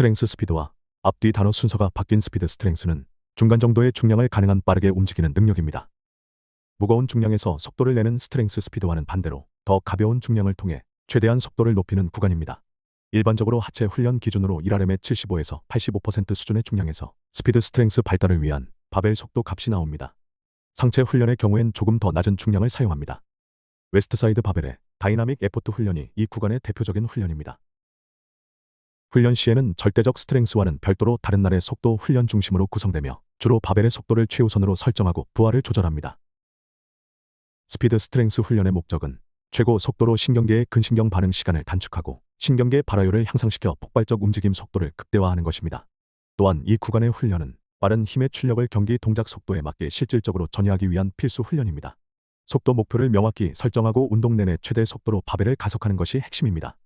스트렝스 스피드와 앞뒤 단어 순서가 바뀐 스피드 스트렝스는 중간 정도의 중량을 가능한 빠르게 움직이는 능력입니다. 무거운 중량에서 속도를 내는 스트렝스 스피드와는 반대로 더 가벼운 중량을 통해 최대한 속도를 높이는 구간입니다. 일반적으로 하체 훈련 기준으로 1RM의 75에서 85% 수준의 중량에서 스피드 스트렝스 발달을 위한 바벨 속도 값이 나옵니다. 상체 훈련의 경우엔 조금 더 낮은 중량을 사용합니다. 웨스트사이드 바벨의 다이나믹 에포트 훈련이 이 구간의 대표적인 훈련입니다. 훈련 시에는 절대적 스트렝스와는 별도로 다른 날의 속도 훈련 중심으로 구성되며 주로 바벨의 속도를 최우선으로 설정하고 부하를 조절합니다. 스피드 스트렝스 훈련의 목적은 최고 속도로 신경계의 근신경 반응 시간을 단축하고 신경계 발화율을 향상시켜 폭발적 움직임 속도를 극대화하는 것입니다. 또한 이 구간의 훈련은 빠른 힘의 출력을 경기 동작 속도에 맞게 실질적으로 전이하기 위한 필수 훈련입니다. 속도 목표를 명확히 설정하고 운동 내내 최대 속도로 바벨을 가속하는 것이 핵심입니다.